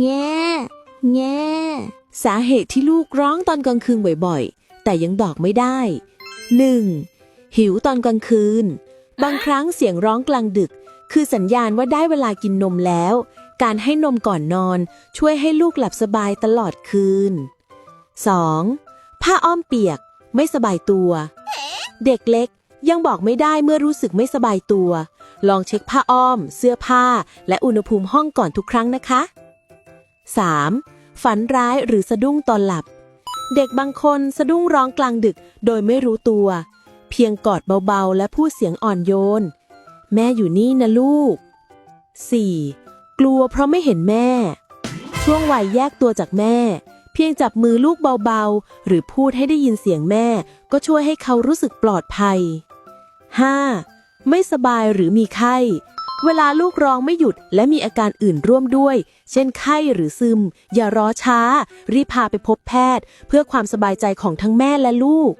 แง่แง่สาเหตุที่ลูกร้องตอนกลางคืนบ่อยๆ แต่ยังบอกไม่ได้ 1. หิวตอนกลางคืน บางครั้งเสียงร้องกลางดึก คือสัญญาณว่าได้เวลากินนมแล้ว การให้นมก่อนนอน ช่วยให้ลูกหลับสบายตลอดคืน 2. ผ้าอ้อมเปียก ไม่สบายตัว เด็กเล็กยังบอกไม่ได้เมื่อรู้สึกไม่สบายตัว ลองเช็คผ้าอ้อม เสื้อผ้า และอุณหภูมิห้องก่อนทุกครั้งนะคะ 3. ฝันร้ายหรือสะดุ้งตอนหลับ เด็กบางคนสะดุ้งร้องกลางดึกโดยไม่รู้ตัว เพียงกอดเบาๆ และพูดเสียงอ่อนโยน แม่อยู่นี่นะลูก 4. กลัวเพราะไม่เห็นแม่ ช่วงวัยแยกตัวจากแม่ เพียงจับมือลูกเบาๆ หรือพูดให้ได้ยินเสียงแม่ ก็ช่วยให้เขารู้สึกปลอดภัย 5. ไม่สบายหรือมีไข้ เวลาลูกร้องไม่หยุดและมีอาการอื่นร่วมด้วย เช่นไข้หรือซึม อย่ารอช้า รีบพาไปพบแพทย์ เพื่อความสบายใจของทั้งแม่และลูก